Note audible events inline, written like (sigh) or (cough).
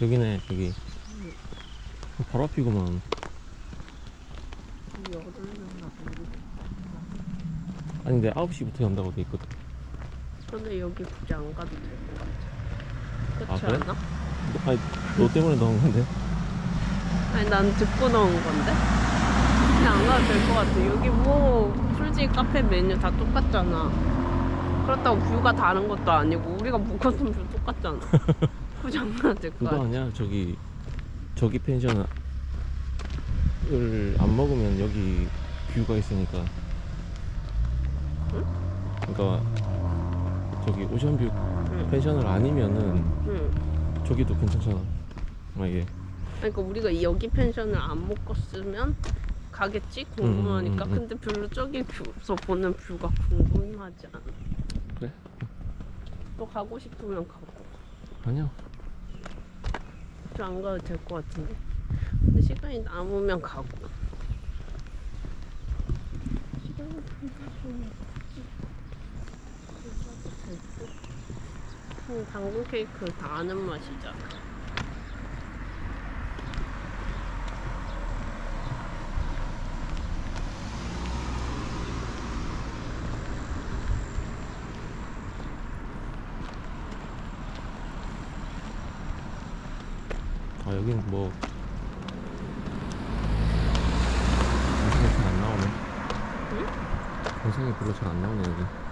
여기네 여기 바로 앞이구만 아니 근데 9시부터 연다고 돼 있거든 근데 여기 굳이 안 가도 될 것 같아. 아, 그렇지 그래? 않아? 너, 아니 너 때문에 넣은 건데 아니 난 듣고 넣은 건데. 그냥 안 가도 될 것 같아. 여기 뭐 솔직히 카페 메뉴 다 똑같잖아. 그렇다고 뷰가 다른 것도 아니고 우리가 묵었던 뷰 똑같잖아. (laughs) 가도 될것 그거 같아. 아니야 저기 저기 펜션을 안 먹으면 여기 뷰가 있으니까 그러니까 저기 오션뷰 응. 펜션을 아니면은 응. 저기도 괜찮잖아 만약에 그러니까 우리가 여기 펜션을 안 먹었으면 가겠지 궁금하니까 음, 음, 음. 근데 별로 저기 뷰에서 보는 뷰가 궁금하지 않아 그래? 또 가고 싶으면 가고 아니야 저안 가도 될 것 같은데. 근데 시간이 남으면 가고. 음, 당근 케이크 다 아는 맛이잖아 아 여긴 뭐 영상이 잘안 나오네 응? 영상이 별로 잘 안 나오네 여기 왜?